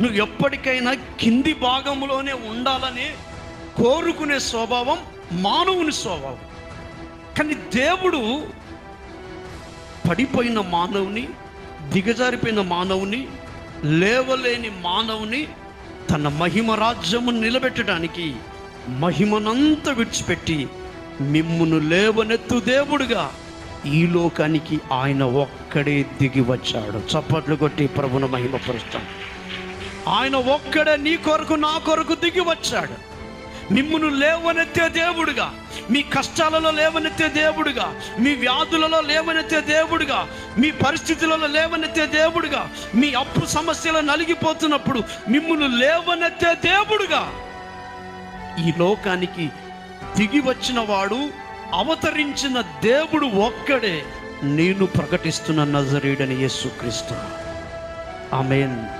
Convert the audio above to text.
నువ్వు ఎప్పటికైనా కింది భాగంలోనే ఉండాలని కోరుకునే స్వభావం మానవుని స్వభావం. కానీ దేవుడు పడిపోయిన మానవుని దిగజారిపోయిన మానవుని లేవలేని మానవుని తన మహిమ రాజ్యము నిలబెట్టడానికి మహిమనంతా విడిచిపెట్టి మిమ్మును లేవనెత్తు దేవుడుగా ఈ లోకానికి ఆయన ఒక్కడే దిగి వచ్చాడు. చప్పట్లు కొట్టి ప్రభున మహిమపరుస్తాం. ఆయన ఒక్కడే నీ కొరకు నా కొరకు దిగి వచ్చాడు. మిమ్మును లేవనెత్తే దేవుడుగా మీ కష్టాలలో లేవనెత్తే దేవుడుగా మీ వ్యాధులలో లేవనెత్తే దేవుడుగా మీ పరిస్థితులలో లేవనెత్తే దేవుడుగా మీ అప్పు సమస్యలు నలిగిపోతున్నప్పుడు మిమ్మును లేవనెత్తే దేవుడుగా. ఈ లోకానికి దిగి వచ్చిన వాడు అవతరించిన దేవుడు ఒక్కడే. నేను ప్రకటిస్తున్న నజరీడని యేసుక్రీస్తు. ఆమెన్.